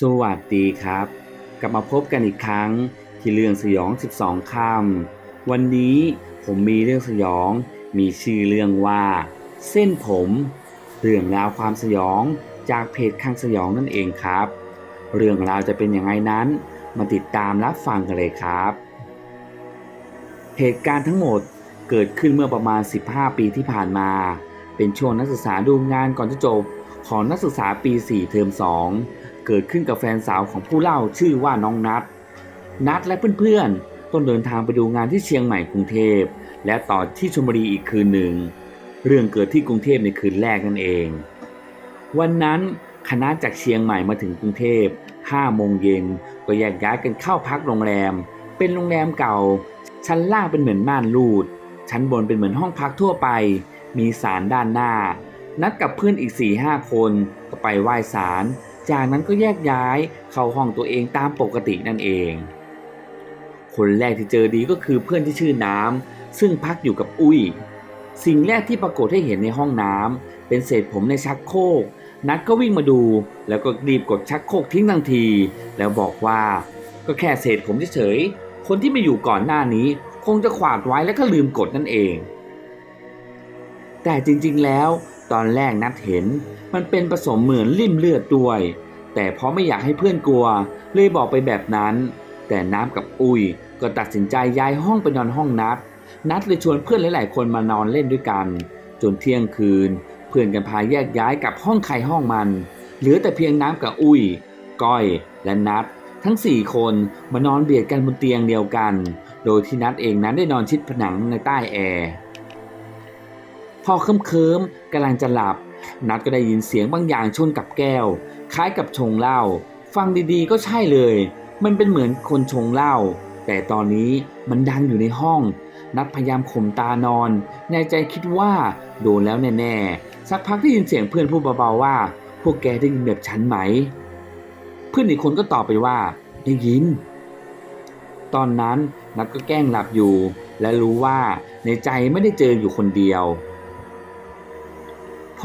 สวัสดีครับ กลับมาพบกันอีกครั้งที่เรื่องสยอง 12คำวันนี้ผมมีเรื่องสยอง มีชื่อเรื่องว่า เส้นผม เรื่องราวความสยองจากเพจข้างสยองนั่นเองครับ เรื่องราวจะเป็นยังไงนั้น มาติดตามรับฟังกันเลยครับ เหตุการณ์ทั้งหมดเกิดขึ้นเมื่อประมาณ 15 ปีที่ผ่านมา เป็นช่วงนักศึกษาดูงานก่อนจะจบของนักศึกษาปี 4 เทอม 2 เกิดขึ้นกับแฟนสาวของผู้เล่าชื่อว่าน้องนัทนัทและเพื่อนๆต้องเดินทางไปดูงานที่เชียงใหม่กรุงเทพ และต่อที่ชลบุรีอีกคืนหนึ่ง เรื่องเกิดที่กรุงเทพในคืนแรกนั่นเอง วันนั้นคณะจากเชียงใหม่มาถึงกรุงเทพ5โมงเย็นก็แยกย้ายกันเข้าพักโรงแรม เป็นโรงแรมเก่า ชั้นล่างเป็นเหมือนม่านรูด ชั้นบนเป็นเหมือนห้องพักทั่วไป มีศาลด้านหน้า นัดกับเพื่อนอีก4ี่ห้าคนก็ไปไหว้ศาล จากนั้นก็แยกย้ายเข้าห้องตัวเองตามปกตินั่นเอง คนแรกที่เจอดีก็คือเพื่อนที่ชื่อน้ำซึ่งพักอยู่กับอุ้ย สิ่งแรกที่ปรากฏให้เห็นในห้องน้ำเป็นเศษผมในชักโครกนัดก็วิ่งมาดู แล้วก็รีบกดชักโครกทิ้งทันที แล้วบอกว่าก็แค่เศษผมเฉยๆคนที่มาอยู่ก่อนหน้านี้ คงจะขวาดไว้แล้วก็ลืมกดนั่นเอง แต่จริงๆแล้ว ตอนแรกนัดเห็นมันเป็นผสมเหมือนริ่มเลือดด้วย แต่เพราะไม่อยากให้เพื่อนกลัว เลยบอกไปแบบนั้น แต่น้ำกับอุ้ยก็ตัดสินใจย้ายห้องไปนอนห้องนัด นัดเลยชวนเพื่อนหลาย ๆ คนมานอนเล่นด้วยกัน จนเที่ยงคืน เพื่อนกันพาแยกย้ายกับห้องใครห้องมัน เหลือแต่เพียงน้ำกับอุ้ย ก้อยและนัดทั้งสี่คนมานอนเบียดกันบนเตียงเดียวกัน โดยที่นัดเองนั้นได้นอนชิดผนังในใต้แอร์ พอเคิมเคิมๆกำลังจะหลับ นัดก็ได้ยินเสียงบางอย่างชนกับแก้ว คล้ายกับชงเหล้าฟังดีๆก็ใช่เลย มันเป็นเหมือนคนชงเหล้าแต่ตอนนี้มันดังอยู่ในห้อง นัดพยายามข่มตานอน ในใจคิดว่าโดนแล้วแน่ๆสักพักได้ยินเสียงเพื่อนพูดเบาๆว่า พวกแกได้ยินแบบฉันไหม เพื่อนอีกคนก็ตอบไปว่าได้ยิน ตอนนั้นนัดก็แกล้งหลับอยู่ และรู้ว่าในใจไม่ได้เจออยู่คนเดียว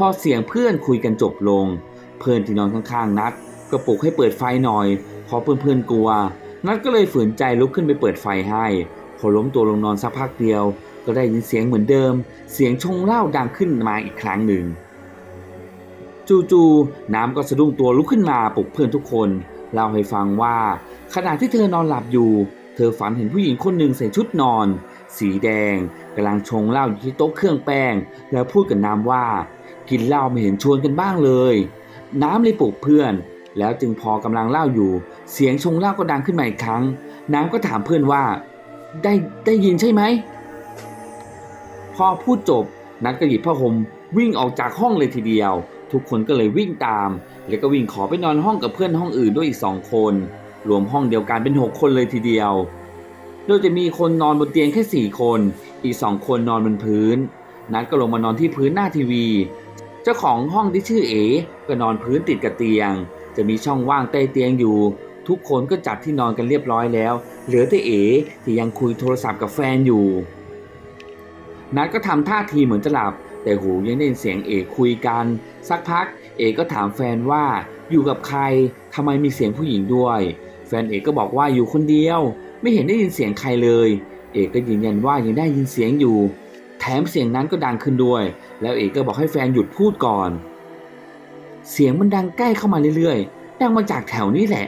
อเสียงเพื่อนคุยกันจบลง เพื่อนที่นอนข้างๆ นัดก็ปลุกให้เปิดไฟหน่อยเพราะเพื่อนๆกลัว นัดก็เลยฝืนใจลุกขึ้นไปเปิดไฟให้ พอล้มตัวลงนอนสักพักเดียว ก็ได้ยินเสียงเหมือนเดิม เสียงชงเหล้าดังขึ้นมาอีกครั้งหนึ่ง จู่ๆน้ำก็สะดุ้งตัวลุกขึ้นมาปลุกเพื่อนทุกคนเล่าให้ฟังว่า ขณะที่เธอนอนหลับอยู่ เธอฝันเห็นผู้หญิงคนหนึ่งใส่ชุดนอน สีแดงกำลังชงเหล้าอยู่ที่โต๊ะเครื่องแป้ง แล้วพูดกับน้ำว่า กินเหล้าไม่เห็นชวนกันบ้างเลย น้ำเลยปลุกเพื่อน แล้วจึงพอกำลังเล่าอยู่ เสียงชงเหล้าก็ดังขึ้นมาอีกครั้ง น้ำก็ถามเพื่อนว่า ได้ได้ยินใช่ไหม พอพูดจบ นัดก็หยิบผ้าห่มวิ่งออกจากห้องเลยทีเดียว ทุกคนก็เลยวิ่งตาม แล้วก็วิ่งขอไปนอนห้องกับเพื่อนห้องอื่นด้วยอีกสองคน รวมห้องเดียวกันเป็นหกคนเลยทีเดียว โดยจะมีคนนอนบนเตียงแค่สี่คน อีกสองคนนอนบนพื้น นัดก็ลงมานอนที่พื้นหน้าทีวี เจ้าของห้องที่ชื่อเอ๋ก็นอนพื้นติดกับเตียง จะมีช่องว่างใต้เตียงอยู่ ทุกคนก็จัดที่นอนกันเรียบร้อยแล้ว เหลือแต่เอ๋ที่ยังคุยโทรศัพท์กับแฟนอยู่ นัดก็ทำท่าทีเหมือนจะหลับ แต่หูยังได้ยินเสียงเอกคุยกัน สักพัก เอกก็ถามแฟนว่าอยู่กับใครทำไมมีเสียงผู้หญิงด้วย แฟนเอกก็บอกว่าอยู่คนเดียว ไม่เห็นได้ยินเสียงใครเลย เอกก็ยืนยันว่ายังได้ยินเสียงอยู่ แถมเสียงนั้นก็ดังขึ้นด้วย แล้วเอกก็บอกให้แฟนหยุดพูดก่อน เสียงมันดังใกล้เข้ามาเรื่อยๆ ดังมาจากแถวนี้แหละ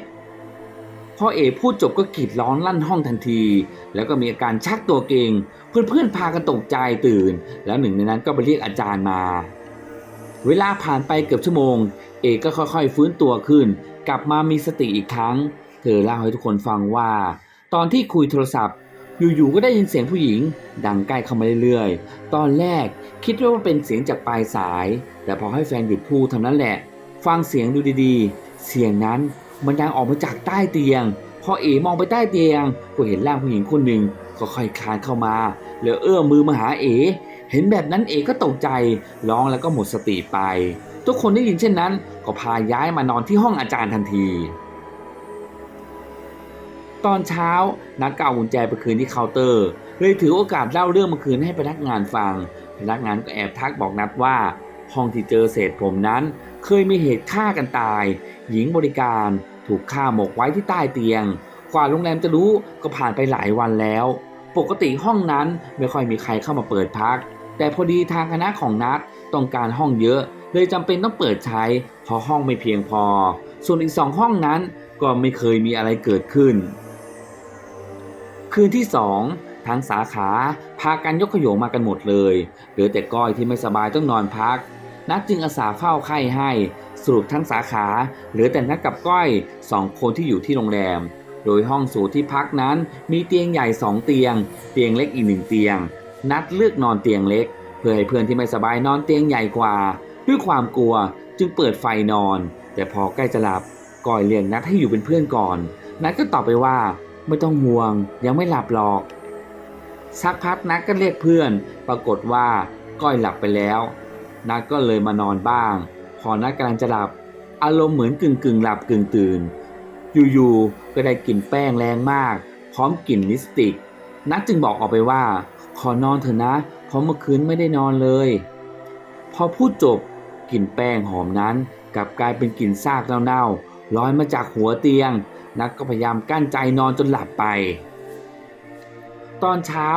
พอเอกพูดจบก็กรีดร้องลั่นห้องทันที แล้วก็มีอาการชักตัวเกรงเพื่อนๆพากันตกใจตื่น แล้วหนึ่งในนั้นก็ไปเรียกอาจารย์มา เวลาผ่านไปเกือบชั่วโมง เอกก็ค่อยๆฟื้นตัวขึ้น กลับมามีสติอีกครั้ง เธอเล่าให้ทุกคนฟังว่า ตอนที่คุยโทรศัพท์ อยู่ๆก็ได้ยินเสียงผู้หญิง ดังใกล้เข้ามาเรื่อยๆ ตอนแรกคิดว่าเป็นเสียงจากปลายสาย แต่พอให้แฟนหยุดพูดเท่านั้นแหละ ฟังเสียงดูดีๆ เสียงนั้นมันดังออกมาจากใต้เตียง พอเอ๋มองไปใต้เตียง ก็เห็นร่างผู้หญิงคนหนึ่งก็ค่อยคลานเข้ามาแล้วเอื้อมมือมาหาเอ๋เห็นแบบนั้นเอ๋ก็ตกใจร้องแล้วก็หมดสติไป ทุกคนได้ยินเช่นนั้น ก็พาย้ายมานอนที่ห้องอาจารย์ทันที ตอนเช้านัดก็เอากุญแจไปคืนที่เคาน์เตอร์ เลยถือโอกาสเล่าเรื่องเมื่อคืนให้พนักงานฟัง พนักงานก็แอบทักบอกนัดว่า ห้องที่เจอเศษผมนั้น เคยมีเหตุฆ่ากันตาย หญิงบริการถูกฆ่าหมกไว้ที่ใต้เตียงกว่าโรงแรมจะรู้ก็ผ่านไปหลายวันแล้ว ปกติห้องนั้นไม่ค่อยมีใครเข้ามาเปิดพัก แต่พอดีทางคณะของนัดต้องการห้องเยอะ เลยจำเป็นต้องเปิดใช้เพราะห้องไม่เพียงพอ ส่วนอีกสองห้องนั้นก็ไม่เคยมีอะไรเกิดขึ้น คืนที่สองทั้งสาขาพากันยกขโยงมากันหมดเลยเหลือแต่ก้อยที่ไม่สบายต้องนอนพัก นัดจึงอาสาเฝ้าไข้ให้สรุปทั้งสาขาเหลือแต่นัดกับก้อยสองคนที่อยู่ที่โรงแรม โดยห้องสูตรที่พักนั้นมีเตียงใหญ่สองเตียง เตียงเล็กอีกหนึ่งเตียง นัดเลือกนอนเตียงเล็ก เพื่อให้เพื่อนที่ไม่สบายนอนเตียงใหญ่กว่า ด้วยความกลัวจึงเปิดไฟนอน แต่พอใกล้จะหลับก้อยเรียกนัดให้อยู่เป็นเพื่อนก่อน นัดก็ตอบไปว่า ไม่ต้องห่วง ยังไม่หลับหรอก สักพักนัดก็เรียกเพื่อน ปรากฏว่าก้อยหลับไปแล้ว นัดก็เลยมานอนบ้าง พอนัดกำลังจะหลับ อารมณ์เหมือนกึ่งกึ่งหลับกึ่งตื่น อยู่ๆก็ได้กลิ่นแป้งแรงมาก พร้อมกลิ่นลิสติก นัดจึงบอกออกไปว่า ขอนอนเถอะนะ เพราะเมื่อคืนไม่ได้นอนเลย พอพูดจบกลิ่นแป้งหอมนั้นกลับกลายเป็นกลิ่นซากเน่าๆลอยมาจากหัวเตียง นัดก็พยายามกั้นใจนอนจนหลับไป ตอนเช้า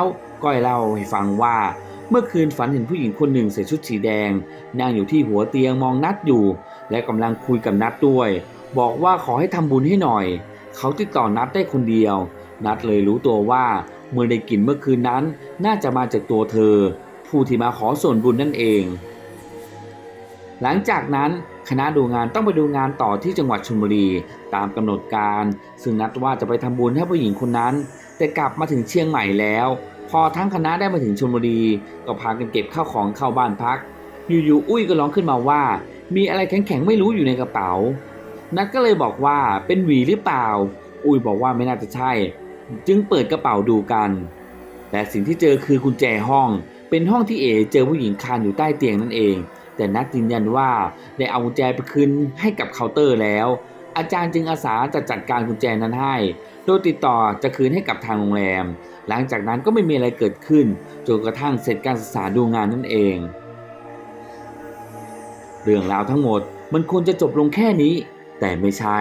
ก้อยเล่าให้ฟังว่า เมื่อคืนฝันเห็นผู้หญิงคนหนึ่งใส่ชุดสีแดงนั่งอยู่ที่หัวเตียงมองนัดอยู่ และกำลังคุยกับนัดด้วย บอกว่าขอให้ทำบุญให้หน่อย เขาติดต่อนัดได้คนเดียว นัดเลยรู้ตัวว่าเมื่อได้กลิ่นเมื่อคืนนั้น น่าจะมาจากตัวเธอ ผู้ที่มาขอส่วนบุญนั่นเอง หลังจากนั้นคณะดูงานต้องไปดูงานต่อที่จังหวัดชลบุรี ตามกำหนดการ ซึ่งนัดว่าจะไปทำบุญให้ผู้หญิงคนนั้น แต่กลับมาถึงเชียงใหม่แล้ว พอทั้งคณะได้มาถึงชลบุรี ก็พากันเก็บข้าวของเข้าบ้านพัก อยู่ๆอุ้ยก็ร้องขึ้นมาว่า มีอะไรแข็งๆไม่รู้อยู่ในกระเป๋า นัดก็เลยบอกว่าเป็นหวีหรือเปล่า อุ้ยบอกว่าไม่น่าจะใช่ จึงเปิดกระเป๋าดูกัน แต่สิ่งที่เจอคือกุญแจห้อง เป็นห้องที่เอเจอผู้หญิงคานอยู่ใต้เตียงนั่นเอง แต่นัดยืนยันว่าได้เอากุญแจไปคืนให้กับเคาน์เตอร์แล้ว อาจารย์จึงอาสาจะจัดการกุญแจนั้นให้ โดยติดต่อจะคืนให้กับทางโรงแรม หลังจากนั้นก็ไม่มีอะไรเกิดขึ้นจนกระทั่งเสร็จการศึกษาดูงานนั่นเอง เรื่องราวทั้งหมดมันควรจะจบลงแค่นี้ แต่ไม่ใช่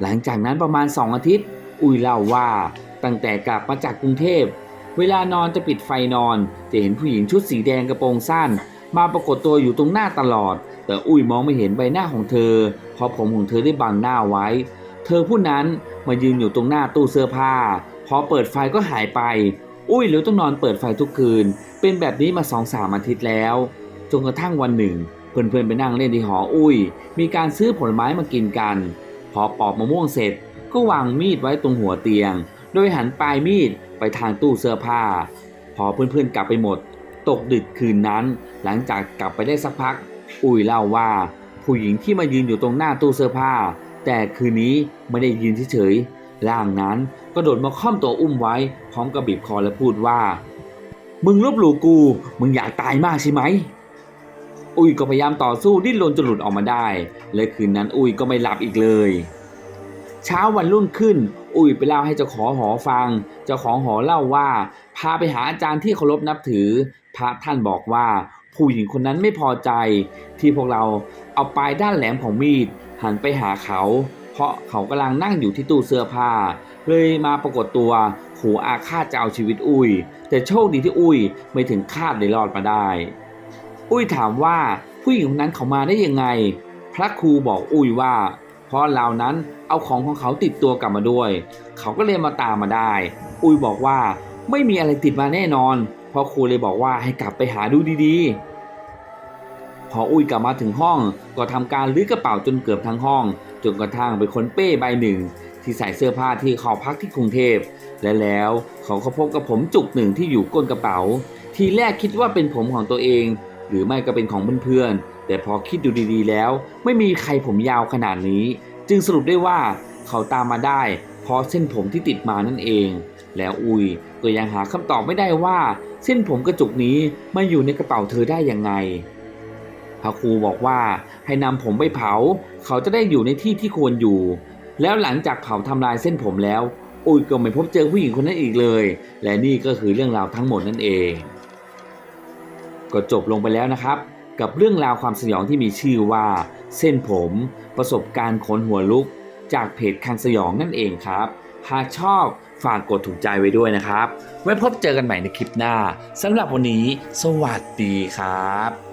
หลังจากนั้นประมาณ 2 อาทิตย์ อุ้ยเล่าว่าตั้งแต่กลับมาจากกรุงเทพ เวลานอนจะปิดไฟนอน จะเห็นผู้หญิงชุดสีแดงกระโปรงสั้น มาปรากฏตัวอยู่ตรงหน้าตลอด แต่อุ้ยมองไม่เห็นใบหน้าของเธอ เพราะผมของเธอได้บังหน้าไว้ เธอผู้นั้นมายืนอยู่ตรงหน้าตู้เสื้อผ้า พอเปิดไฟก็หายไป อุ้ยเลยต้องนอนเปิดไฟทุกคืน เป็นแบบนี้มาสองสามอาทิตย์แล้ว จนกระทั่งวันหนึ่ง เพื่อนๆไปนั่งเล่นที่หออุ้ย มีการซื้อผลไม้มากินกัน พอปอกมะม่วงเสร็จ ก็วางมีดไว้ตรงหัวเตียง โดยหันปลายมีดไปทางตู้เสื้อผ้า พอเพื่อนๆกลับไปหมด ตกดึกคืนนั้น หลังจากกลับไปได้สักพัก อุ้ยเล่าว่า ผู้หญิงที่มายืนอยู่ตรงหน้าตู้เสื้อผ้า แต่คืนนี้ไม่ได้ยืนเฉยๆร่างนั้นก็โดดมาค่อมตัวอุ้มไว้ พร้อมกับบีบคอและพูดว่า มึงลบหลู่กู มึงอยากตายมากใช่ไหมอุ้ยก็พยายามต่อสู้ดิ้นรนจนหลุดออกมาได้และคืนนั้นอุ้ยก็ไม่หลับอีกเลย เช้าวันรุ่งขึ้น อุ้ยไปเล่าให้เจ้าของหอฟัง เจ้าของหอเล่าว่า พาไปหาอาจารย์ที่เคารพนับถือ พระท่านบอกว่าผู้หญิงคนนั้นไม่พอใจที่พวกเราเอาปลายด้านแหลมของมีดหันไปหาเขา เพราะเขากำลังนั่งอยู่ที่ตู้เสื้อผ้า เลยมาปรากฏตัวขู่อาฆาตจะเอาชีวิตอุ้ย แต่โชคดีที่อุ้ยไม่ถึงคาดเลยรอดมาได้ อุ้ยถามว่าผู้หญิงคนนั้นเขามาได้ยังไง พระครูบอกอุ้ยว่า เพราะเรานั้นเอาของของเขาติดตัวกลับมาด้วย เขาก็เลยมาตามมาได้ อุ้ยบอกว่าไม่มีอะไรติดมาแน่นอน พราะครูเลยบอกว่าให้กลับไปหาดูดีๆ พออุ้ยกลับมาถึงห้องก็ทำการลื้อกระเป๋าจนเกือบทั้งห้อง จนกระทั่งไปค้นเป้ใบหนึ่ง ที่ใส่เสื้อผ้าที่เขาพักที่กรุงเทพ และแล้วเขาก็พบกับผมจุกหนึ่งที่อยู่ก้นกระเป๋า ทีแรกคิดว่าเป็นผมของตัวเอง หรือไม่ก็เป็นของเพื่อนๆ แต่พอคิดดูดีๆแล้ว ไม่มีใครผมยาวขนาดนี้ จึงสรุปได้ว่าเขาตามมาได้ เพราะเส้นผมที่ติดมานั่นเอง แล้วอุยก็ยังหาคำตอบไม่ได้ว่า เส้นผมกระจุกนี้มาอยู่ในกระเป๋าเธอได้ยังไงพระครูบอกว่าให้นำผมไปเผา เขาจะได้อยู่ในที่ที่ควรอยู่ แล้วหลังจากเผาทำลายเส้นผมแล้ว อุยก็ไม่พบเจอผู้หญิงคนนั้นอีกเลย และนี่ก็คือเรื่องราวทั้งหมดนั่นเอง ก็จบลงไปแล้วนะครับ กับเรื่องราวความสยองที่มีชื่อว่า เส้นผม ประสบการณ์ขนหัวลุก จากเพจคันสยองนั่นเองครับ หากชอบ ฝากกดถูกใจไว้ด้วยนะครับ ไว้พบเจอกันใหม่ในคลิปหน้าสำหรับวันนี้ สวัสดีครับ